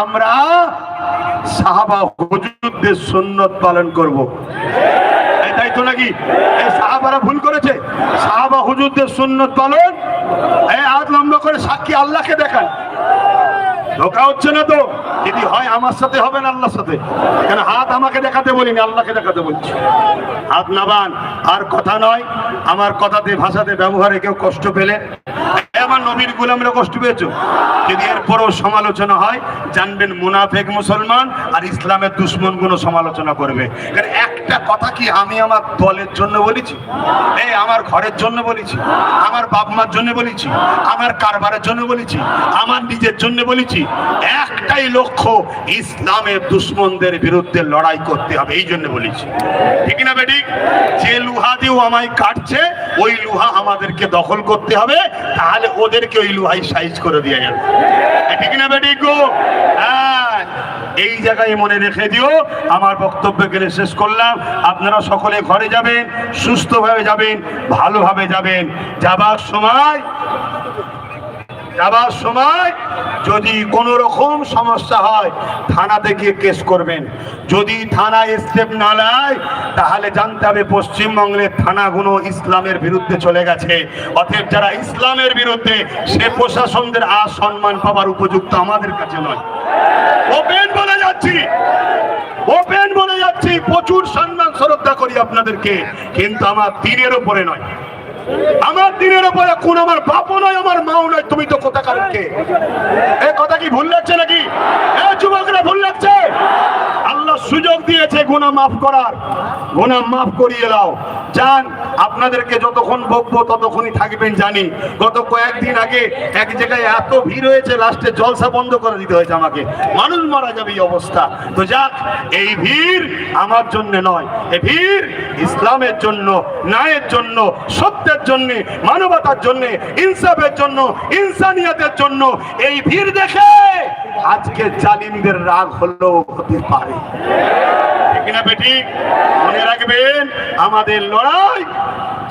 আমরা সাহাবা হুজুরদের সুন্নত পালন করব। তাই তো নাকি? সাহাবারা ভুল করেছে। সাহাবা হুজুরদের সুন্নত পালন হাত লম্বা করে সাক্ষী আল্লাহকে দেখান। ধোকা হচ্ছে না তো? যদি হয় আমার সাথে, হবে না আল্লাহর সাথে। কেন হাত আমাকে দেখাতে বলিনি, আল্লাহকে দেখাতে বলছি। হাত নাবান। আর কথা নয়, আমার কথাতে, ভাষাতে, ব্যবহারে কেউ কষ্ট পেলে আমার নবীর গুলামরা কষ্ট পেয়েছ? যদি এরপরও সমালোচনা হয়, জানবেন মুনাফেক মুসলমান আর ইসলামের দুশ্মনগুলো সমালোচনা করবে। কারণ একটা কথা কি আমি আমার দলের জন্য বলেছি? এই আমার ঘরের জন্য বলেছি? আমার বাপ মার জন্য বলেছি? আমার কারবারের জন্য বলেছি? আমার নিজের জন্য বলেছি? একটাই লক্ষ্য, ইসলামের দুশ্মনদের বিরুদ্ধে লড়াই করতে হবে, এই জন্য বলেছি। ঠিক না বেটি? যে লুহা দিয়েও আমায় কাটছে, ওই লুহা আমাদেরকে দখল করতে হবে, তাহলে ওদেরকে ওই লুহাই সাইজ করে দিয়ে যাবে ঠিক না বেটি গো? হ্যাঁ এই জায়গায় মনে রেখে দিও, আমার বক্তব্য গেলে শেষ করলাম। আপনারা সকলে ঘরে যাবেন, সুস্থভাবে যাবেন, ভালোভাবে যাবেন। যাবার সময় যাবার সময় যদি কোনো রকম সমস্যা হয়, থানাতে গিয়ে কেস করবেন। যদি থানায় স্টেপ না নেয়, তাহলে জানতে হবে পশ্চিমবঙ্গের থানাগুলো ইসলামের বিরুদ্ধে চলে গেছে। অতএব যারা ইসলামের বিরুদ্ধে, সে প্রশাসনদের আর সম্মান পাবার উপযুক্ত আমাদের কাছে নয়। ওপেন বলে যাচ্ছি। ওপেন বলে যাচ্ছি। প্রচুর সম্মান শ্রদ্ধা করি আপনাদেরকে, কিন্তু আমার দিনের উপরে নয়। আমার দিনের উপরে কোন আমার বাপও নয়, আমার মাও নয়, তুমি তো কোথা কারণকে এ কথা কি ভুল লাগছে নাকি এ যুবকরা ভুল লাগছে আল্লাহ সুযোগ গুনাহ মাফ করার, গুনাহ মাফ করিয়ে দাও। যান, আপনাদেরকে যতক্ষণ বকবো ততক্ষণই থাকবেন জানি। গত কয়েকদিন আগে এক জায়গায় এত ভিড় হয়েছে লাস্টে জলসা বন্ধ করে দিতে হয়েছে আমাকে। মানুষ মারা যাবে এই অবস্থা। তো যাক, এই ভিড় আমার জন্য নয় এই ভিড় ইসলামের জন্য, ন্যায়ের জন্য, সত্যের জন্য, মানবতার জন্য, ইনসাফের জন্য, ইনসানিয়াতের জন্য, এই ভিড় দেখে আজকে জালিমদের রাগ হলেও হতে পারে। ঠিক না বেটি? মনে রাখবেন, আমাদের লড়াই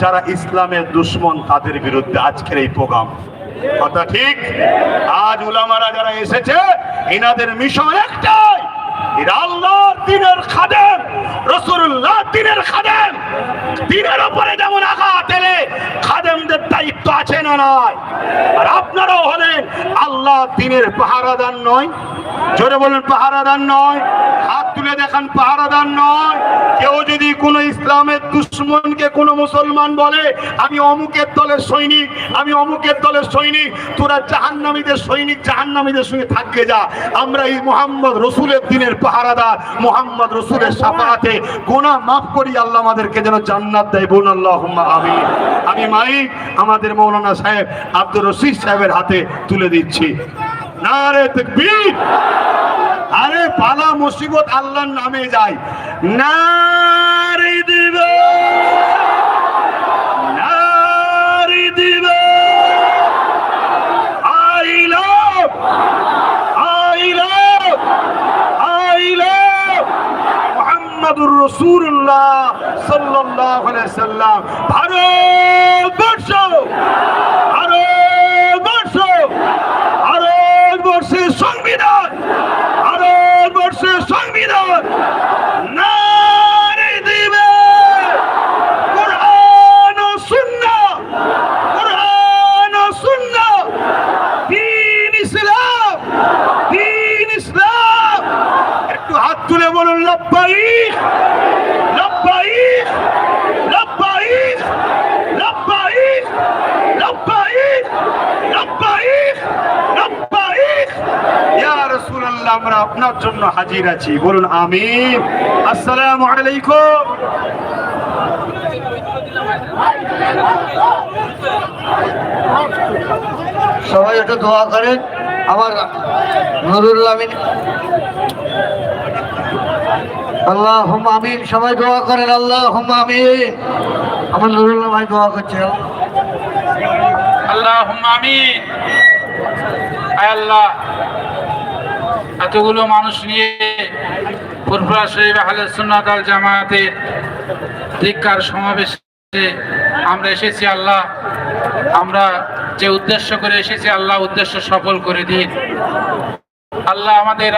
যারা ইসলামের দুশ্মন, তাদের বিরুদ্ধে আজকের এই প্রোগ্রাম। কথা ঠিক? আজ উলামারা যারা এসেছে, এনাদের মিশন একটাই। এরা আল্লাহর দিনের খাদেম রসুল্লাহ দিনের খাদেম। দিনের উপরে যেমন আঘাত এলে খাদেমদের দায়িত্ব আছে না নয় আর আপনারাও হলেন আল্লাহ দিনের পাহারাদার নয়। জোরে বলেন, পাহারাদার নয়। হাত তুলে দেখান, পাহারাদার নয়। কোনো ইসলামের দুশ্মনকে কোনো মুসলমান বলে, আমি অমুকের দলের সৈনিক, আমি অমুকের দলের সৈনিক, তোরা জাহান্নামীদের সৈনিক, জাহান্নামীদের সঙ্গে থাকবে যা। আমরা এই মোহাম্মদ রসুলের দিনের পাহারাদার, মোহাম্মদ রসুলের সাফাহাতে গোনা মাফ করি, আল্লাহ আমাদেরকে যেন জান্নাত দেয়। বোন আল্লাহ আমি আমি মালিক আমাদের মৌলানা সাহেব আব্দুর রশিদ সাহেবের হাতে তুলে দিচ্ছি। না রে তকবীর! আরে পালা মুসিবত আল্লাহর নামে যায়। নারী দিব নারী দিব রসুল্লাহ সাল্লাম। ভারতবর্ষ আমরা আপনার জন্য হাজির আছি। বলুন আমি আসসালামু আলাইকুম। সবাই একটু দোয়া করেন। আমার নুরুল আমিন। আল্লাহ হুম আমিন। সবাই দোয়া করেন আল্লাহ হুম আমিন। আমার নুরুল্লাহ ভাই দোয়া করছে, আল্লাহ। আমিন। আল্লাহ। এতগুলো মানুষ নিয়ে ফুরফুরা শরীফ আহলে সুন্নাত আল জামায়াতের ধিক্কার সমাবেশে আমরা এসেছি, আল্লাহ, আমরা যে উদ্দেশ্য করে এসেছি, আল্লাহ উদ্দেশ্য সফল করে দিন। আল্লাহ আমাদের